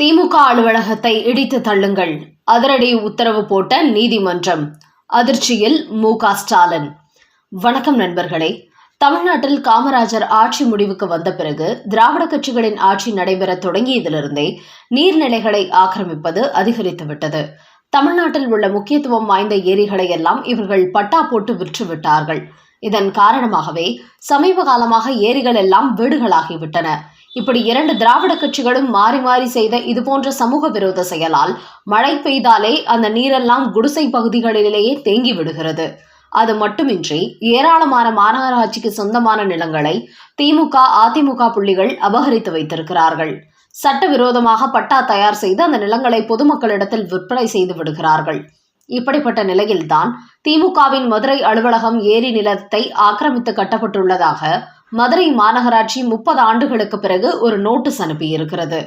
திமுக அலுவலகத்தை இடித்து தள்ளுங்கள். அதிரடி உத்தரவு போட்ட நீதிமன்றம். அதிர்ச்சியில் மு ஸ்டாலின். வணக்கம் நண்பர்களே. தமிழ்நாட்டில் காமராஜர் ஆட்சி முடிவுக்கு வந்த பிறகு திராவிட கட்சிகளின் ஆட்சி நடைபெற தொடங்கியதிலிருந்தே நீர்நிலைகளை ஆக்கிரமிப்பது அதிகரித்துவிட்டது. தமிழ்நாட்டில் உள்ள முக்கியத்துவம் வாய்ந்த ஏரிகளை எல்லாம் இவர்கள் பட்டா போட்டு விற்று விட்டார்கள் இதன் காரணமாகவே சமீப காலமாக ஏரிகள் எல்லாம் வீடுகளாகிவிட்டன. இப்படி இரண்டு திராவிட கட்சிகளும் மாறி மாறி செய்த இதுபோன்ற சமூக விரோத செயலால் மழை பெய்தாலே அந்த நீரெல்லாம் குடிசை பகுதிகளிலேயே தேங்கி விடுகிறது. அது மட்டுமின்றி ஏராளமான மாநகராட்சிக்கு சொந்தமான நிலங்களை திமுக அதிமுக புள்ளிகள் அபகரித்து வைத்திருக்கிறார்கள். சட்டவிரோதமாக பட்டா தயார் செய்து அந்த நிலங்களை பொதுமக்களிடத்தில் விற்பனை செய்து விடுகிறார்கள். இப்படிப்பட்ட நிலையில்தான் திமுகவின் மதுரை அலுவலகம் ஏரி நிலத்தை ஆக்கிரமித்து கட்டப்பட்டுள்ளதாக மதுரை மாநகராட்சி முப்பது ஆண்டுகளுக்கு பிறகு ஒரு நோட்டீஸ் அனுப்பியிருக்கிறது.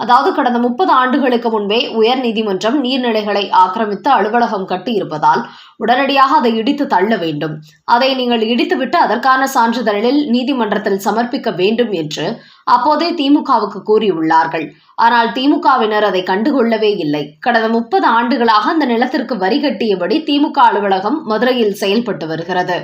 அதாவது கடந்த முப்பது ஆண்டுகளுக்கு முன்பே உயர் நீதிமன்றம் நீர்நிலைகளை ஆக்கிரமித்து அலுவலகம் கட்டியிருப்பதால் உடனடியாக அதை இடித்து தள்ள வேண்டும். அதை நீங்கள் இடித்துவிட்டு அதற்கான சான்றிதழில் நீதிமன்றத்தில் சமர்ப்பிக்க வேண்டும் என்று அப்போதே திமுகவுக்கு கூறியுள்ளார்கள். ஆனால் திமுகவினர் அதை கண்டுகொள்ளவே இல்லை. கடந்த முப்பது ஆண்டுகளாக அந்த நிலத்திற்கு வரி கட்டியபடி திமுக அலுவலகம் மதுரையில் செயல்பட்டு வருகிறது.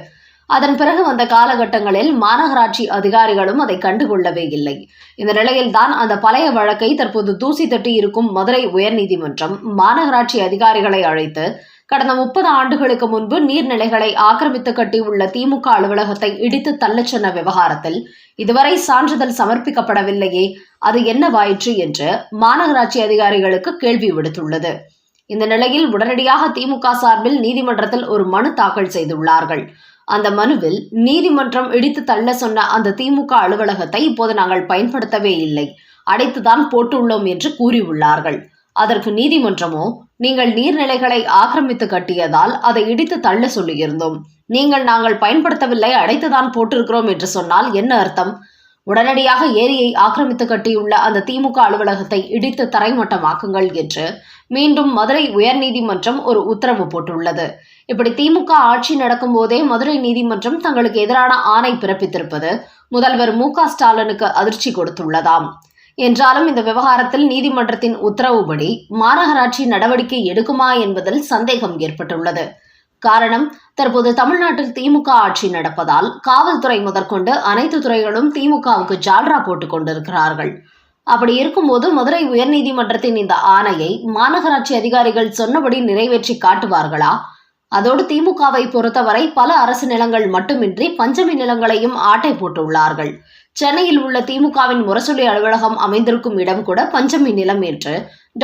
அதன் பிறகு வந்த காலகட்டங்களில் மாநகராட்சி அதிகாரிகளும் அதை கண்டுகொள்ளவே இல்லை. இந்த நிலையில்தான் அந்த பழைய வழக்கை தற்போது தூசி தட்டி இருக்கும் மதுரை உயர்நீதிமன்றம் மாநகராட்சி அதிகாரிகளை அழைத்து கடந்த முப்பது ஆண்டுகளுக்கு முன்பு நீர்நிலைகளை ஆக்கிரமித்து கட்டியுள்ள திமுக அலுவலகத்தை இடித்து தள்ளச் சென்ற விவகாரத்தில் இதுவரை சான்றிதழ் சமர்ப்பிக்கப்படவில்லையே அது என்னவாயிற்று என்று மாநகராட்சி அதிகாரிகளுக்கு கேள்வி விடுத்துள்ளது. இந்த நிலையில் உடனடியாக திமுக சார்பில் நீதிமன்றத்தில் ஒரு மனு தாக்கல் செய்துள்ளார்கள். அந்த மனுவில் நீதிமன்றம் இடித்து தள்ள சொன்ன அந்த திமுக அலுவலகத்தை இப்போது நாங்கள் பயன்படுத்தவே இல்லை. அடைத்துதான் போட்டுள்ளோம் என்று கூறியுள்ளார்கள். அதற்கு நீதிமன்றமோ நீங்கள் நீர்நிலைகளை ஆக்கிரமித்து கட்டியதால் அதை இடித்து தள்ள சொல்லியிருந்தோம். நீங்கள் நாங்கள் பயன்படுத்தவில்லை அடைத்துதான் போட்டிருக்கிறோம் என்று சொன்னால் என்ன அர்த்தம்? உடனடியாக ஏரியை ஆக்கிரமித்து கட்டியுள்ள அந்த திமுக அலுவலகத்தை இடித்து தரைமட்டமாக்குங்கள் என்று மீண்டும் மதுரை உயர்நீதிமன்றம் ஒரு உத்தரவு போட்டுள்ளது. இப்படி திமுக ஆட்சி நடக்கும் போதே மதுரை நீதிமன்றம் தங்களுக்கு எதிரான ஆணை பிறப்பித்திருப்பது முதல்வர் மு ஸ்டாலினுக்கு அதிர்ச்சி கொடுத்துள்ளதாம். என்றாலும் இந்த விவகாரத்தில் நீதிமன்றத்தின் உத்தரவுப்படி மாநகராட்சி நடவடிக்கை எடுக்குமா என்பதில் சந்தேகம் ஏற்பட்டுள்ளது. காரணம் தற்போது தமிழ்நாட்டில் திமுக ஆட்சி நடப்பதால் காவல்துறை முதற்கொண்டு அனைத்து துறைகளும் திமுகவுக்கு ஜால்ரா போட்டுக் கொண்டிருக்கிறார்கள். அப்படி இருக்கும்போது மதுரை உயர்நீதிமன்றத்தின் இந்த ஆணையை மாநகராட்சி அதிகாரிகள் சொன்னபடி நிறைவேற்றி காட்டுவார்களா? அதோடு திமுகவை பொறுத்தவரை பல அரசு நிலங்கள் மட்டுமின்றி பஞ்சமி நிலங்களையும் ஆட்டை போட்டுள்ளார்கள். சென்னையில் உள்ள திமுகவின் முரசொலி அலுவலகம் அமைந்திருக்கும் இடம் கூட பஞ்சமி நிலம் என்று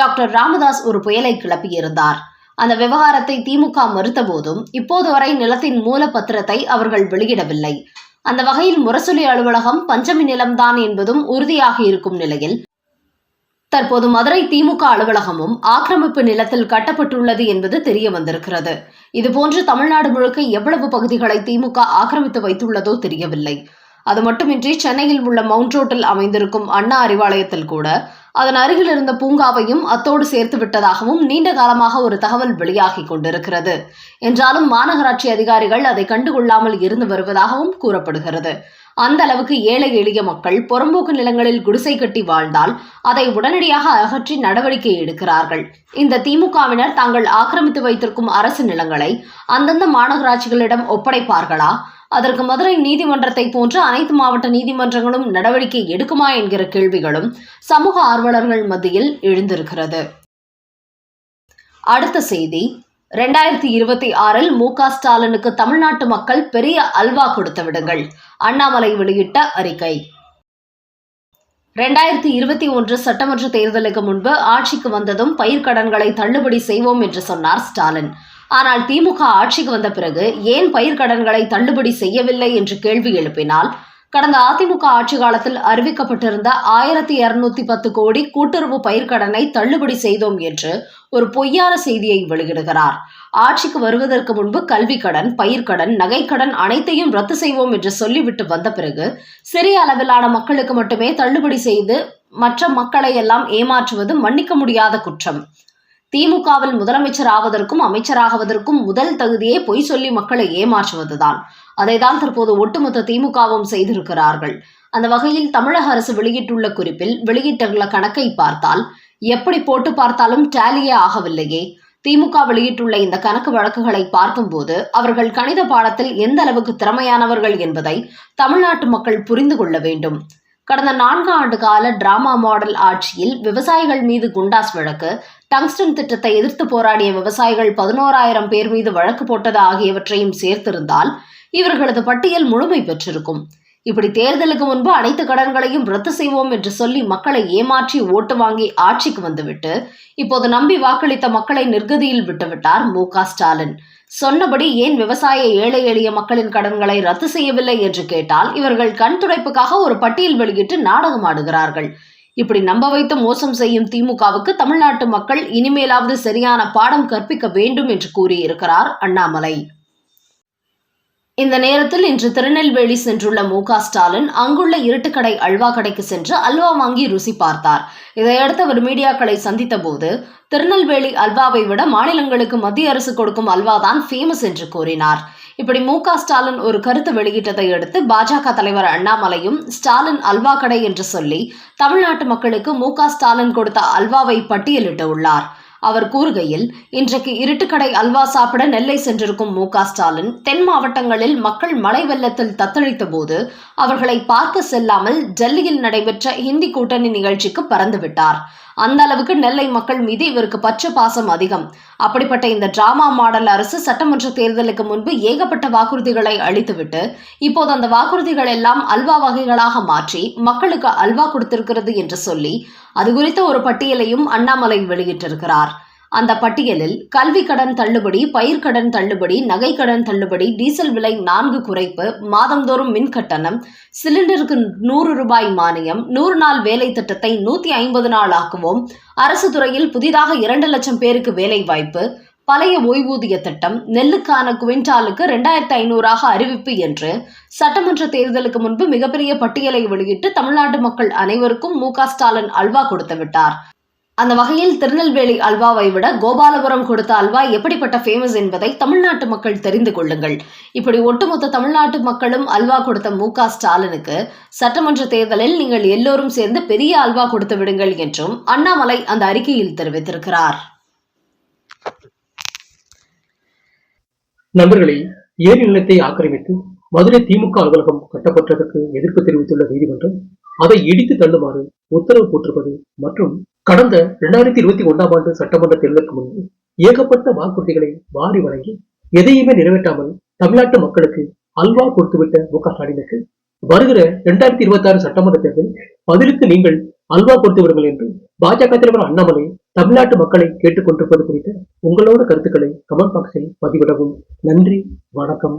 டாக்டர் ராமதாஸ் ஒரு புயலை கிளப்பியிருந்தார். அந்த விவகாரத்தை திமுக மறுத்த போதும் இப்போது வரை நிலத்தின் மூல பத்திரத்தை அவர்கள் வெளியிடவில்லை. அந்த வகையில் முரசொலி அலுவலகம் பஞ்சமி நிலம்தான் என்பதும் உறுதியாக இருக்கும் நிலையில் தற்போது மதுரை திமுக அலுவலகமும் ஆக்கிரமிப்பு நிலத்தில் கட்டப்பட்டுள்ளது என்பது தெரிய வந்திருக்கிறது இதுபோன்று தமிழ்நாடு முழுக்க எவ்வளவு பகுதிகளை திமுக ஆக்கிரமித்து வைத்துள்ளதோ தெரியவில்லை. அது மட்டுமின்றி சென்னையில் உள்ள மவுண்ட் ரோட்டில் அமைந்திருக்கும் அண்ணா அறிவாலயத்தில் கூட அதன் அருகில் இருந்த பூங்காவையும் அத்தோடு சேர்த்து விட்டதாகவும் நீண்ட காலமாக ஒரு தகவல் வெளியாகி கொண்டிருக்கிறது. என்றாலும் மாநகராட்சி அதிகாரிகள் அதை கண்டுகொள்ளாமல் இருந்து வருவதாகவும் கூறப்படுகிறது. அந்த அளவுக்கு ஏழை எளிய மக்கள் புறம்போக்கு நிலங்களில் குடிசை கட்டி வாழ்ந்தால் அதை உடனடியாக அகற்றி நடவடிக்கை எடுக்கிறார்கள். இந்த திமுகவினர் தாங்கள் ஆக்கிரமித்து வைத்திருக்கும் அரசு நிலங்களை அந்தந்த மாநகராட்சிகளிடம் ஒப்படைப்பார்களா? அதற்கு மதுரை நீதிமன்றத்தை போன்று அனைத்து மாவட்ட நீதிமன்றங்களும் நடவடிக்கை எடுக்குமா என்கிற கேள்விகளும் சமூக ஆர்வலர்கள் மத்தியில் எழுந்திருக்கிறது. அடுத்த செய்தி. ரெண்டாயிரத்தி இருபத்தி ஆறில் மு க ஸ்டாலினுக்கு தமிழ்நாட்டு மக்கள் பெரிய அல்வா கொடுத்து விடுங்கள். அண்ணாமலை வெளியிட்ட அறிக்கை. ரெண்டாயிரத்தி இருபத்தி ஒன்று சட்டமன்ற தேர்தலுக்கு முன்பு ஆட்சிக்கு வந்ததும் பயிர்க்கடன்களை தள்ளுபடி செய்வோம் என்று சொன்னார் ஸ்டாலின். ஆனால் திமுக ஆட்சிக்கு வந்த பிறகு ஏன் பயிர்க்கடன்களை தள்ளுபடி செய்யவில்லை என்று கேள்வி எழுப்பினால் கடந்த அதிமுக ஆட்சி காலத்தில் அறிவிக்கப்பட்டிருந்த ஆயிரத்தி இருநூத்தி பத்து கோடி கூட்டுறவு பயிர்க்கடனை தள்ளுபடி செய்தோம் என்று ஒரு பொய்யான செய்தியை வெளியிடுகிறார். ஆட்சிக்கு வருவதற்கு முன்பு கல்வி கடன் பயிர்க்கடன் நகைக்கடன் அனைத்தையும் ரத்து செய்வோம் என்று சொல்லிவிட்டு வந்த பிறகு சிறிய அளவிலான மக்களுக்கு மட்டுமே தள்ளுபடி செய்து மற்ற மக்களை எல்லாம் ஏமாற்றுவது மன்னிக்க முடியாத குற்றம். திமுகவில் முதலமைச்சர் ஆவதற்கும் அமைச்சராகுவதற்கும் முதல் தகுதியே பொய் சொல்லி மக்களை ஏமாற்றுவதுதான். அதைதான் தற்போது ஒட்டுமொத்த திமுகவும் செய்திருக்கிறார்கள். அந்த வகையில் தமிழக அரசு வெளியிட்டுள்ள குறிப்பில் வெளியிட்டுள்ள கணக்கை பார்த்தால் எப்படி போட்டு பார்த்தாலும் டேலியே ஆகவில்லையே. திமுக வெளியிட்டுள்ள இந்த கணக்கு வழக்குகளை பார்க்கும்போது அவர்கள் கணித பாடத்தில் எந்த அளவுக்கு திறமையானவர்கள் என்பதை தமிழ்நாட்டு மக்கள் புரிந்து கொள்ள வேண்டும். கடந்த நான்கு ஆண்டு கால டிராமா மாடல் ஆட்சியில் விவசாயிகள் மீது குண்டாஸ் வழக்கு டங்ஸ்டன் திட்டத்தை எதிர்த்து போராடிய விவசாயிகள் பதினோராயிரம் பேர் மீது வழக்கு போட்டது ஆகியவற்றையும் சேர்த்திருந்தால் இவர்களது பட்டியல் முழுமை பெற்றிருக்கும். இப்படி தேர்தலுக்கு முன்பு அனைத்து கடன்களையும் ரத்து செய்வோம் என்று சொல்லி மக்களை ஏமாற்றி ஓட்டு வாங்கி ஆட்சிக்கு வந்துவிட்டு இப்போது நம்பி வாக்களித்த மக்களை நிர்கதியில் விட்டுவிட்டார் மு ஸ்டாலின். சொன்னபடி ஏன் விவசாய ஏழை எளிய மக்களின் கடன்களை ரத்து செய்யவில்லை என்று கேட்டால் இவர்கள் கண் துடைப்புக்காக ஒரு பட்டியல் வெளியிட்டு நாடகம் ஆடுகிறார்கள் இப்படி நம்ப வைத்து மோசம் செய்யும் திமுகவுக்கு தமிழ்நாட்டு மக்கள் இனிமேலாவது சரியான பாடம் கற்பிக்க வேண்டும் என்று கூறியிருக்கிறார் அண்ணாமலை. இந்த நேரத்தில் இன்று திருநெல்வேலி சென்றுள்ள மு ஸ்டாலின் அங்குள்ள இருட்டுக்கடை அல்வா கடைக்கு சென்று அல்வா வாங்கி ருசி பார்த்தார். இதையடுத்து அவர் மீடியாக்களை சந்தித்த போது திருநெல்வேலி அல்வாவை விட மாநிலங்களுக்கு மத்திய அரசு கொடுக்கும் அல்வா தான் ஃபேமஸ் என்று கூறினார். இப்படி மு க ஸ்டாலின் ஒரு கருத்து வெளியிட்டதை அடுத்து பாஜக தலைவர் அண்ணாமலையும் ஸ்டாலின் அல்வா கடை என்று சொல்லி தமிழ்நாட்டு மக்களுக்கு மு க ஸ்டாலின் கொடுத்த அல்வாவை பட்டியலிட்டு உள்ளார். அவர் கூறுகையில் இன்றைக்கு இருட்டுக்கடை அல்வா சாப்பிட நெல்லை சென்றிருக்கும் மு ஸ்டாலின் தென் மாவட்டங்களில் மக்கள் மழை வெள்ளத்தில் தத்தளித்த போது அவர்களை பார்க்க செல்லாமல் டெல்லியில் நடைபெற்ற ஹிந்தி கூட்டணி நிகழ்ச்சிக்கு பறந்துவிட்டார். அந்த அளவுக்கு நெல்லை மக்கள் மீது இவருக்கு பச்சை பாசம் அதிகம். அப்படிப்பட்ட இந்த டிராமா மாடல் அரசு சட்டமன்ற தேர்தலுக்கு முன்பு ஏகப்பட்ட வாக்குறுதிகளை அளித்துவிட்டு இப்போது அந்த வாக்குறுதிகள் எல்லாம் அல்வா வகைகளாக மாற்றி மக்களுக்கு அல்வா கொடுத்திருக்கிறது என்று சொல்லி அது குறித்த ஒரு பட்டியலையும் அண்ணாமலை வெளியிட்டிருக்கிறார். அந்த பட்டியலில் கல்வி கடன் தள்ளுபடி பயிர்க்கடன் தள்ளுபடி நகைக்கடன் தள்ளுபடி டீசல் விலை நான்கு குறைப்பு மாதந்தோறும் மின் கட்டணம் சிலிண்டருக்கு நூறு ரூபாய் மானியம் நூறு நாள் வேலை திட்டத்தை நூத்தி ஐம்பது நாள் ஆக்குவோம் அரசு துறையில் புதிதாக இரண்டு லட்சம் பேருக்கு வேலை வாய்ப்பு பழைய ஓய்வூதிய திட்டம் நெல்லுக்கான குவிண்டாலுக்கு ரெண்டாயிரத்தி ஐநூறாக அறிவிப்பு என்று சட்டமன்ற தேர்தலுக்கு முன்பு மிகப்பெரிய பட்டியலை வெளியிட்டு தமிழ்நாட்டு மக்கள் அனைவருக்கும் மு ஸ்டாலின் அல்வா கொடுத்து விட்டார். அந்த வகையில் திருநெல்வேலி அல்வாவை விட கோபாலபுரம் கொடுத்த அல்வா எப்படிப்பட்ட ஃபேமஸ் என்பதை தமிழ்நாட்டு மக்கள் தெரிந்து கொள்ளுங்கள். இப்படி ஒட்டுமொத்த தமிழ்நாட்டு மக்களும் அல்வா கொடுத்த மு ஸ்டாலினுக்கு சட்டமன்ற தேர்தலில் நீங்கள் எல்லோரும் சேர்ந்து பெரிய அல்வா கொடுத்து விடுங்கள் என்றும் அண்ணாமலை அந்த அறிக்கையில் தெரிவித்திருக்கிறார். நண்பர்களே ஏரி நிலத்தை ஆக்கிரமித்து மதுரை திமுக அலுவலகம் கட்டப்பட்டதற்கு எதிர்ப்பு தெரிவித்துள்ள நீதிமன்றம் அதை இடித்து தள்ளுமாறு உத்தரவு போட்டிருப்பது மற்றும் கடந்த இரண்டாயிரத்தி இருபத்தி ஒன்றாம் ஆண்டு சட்டமன்ற தேர்தலுக்கு முன்பு ஏகப்பட்ட வாக்குறுதிகளை வாரி வழங்கி எதையுமே நிறைவேற்றாமல் தமிழ்நாட்டு மக்களுக்கு அல்வா கொடுத்துவிட்ட மு க ஸ்டாலினுக்கு வருகிற இரண்டாயிரத்தி இருபத்தி ஆறு சட்டமன்ற தேர்தல் பதிலுக்கு நீங்கள் அல்வா கொடுத்து விடுங்கள் என்று பாஜக தலைவர் அண்ணாமலை தமிழ்நாட்டு மக்களை கேட்டுக்கொண்டிருப்பது குறித்த உங்களோட கருத்துக்களை கமெண்ட் பாக்ஸில் பதிவிடவும். நன்றி வணக்கம்.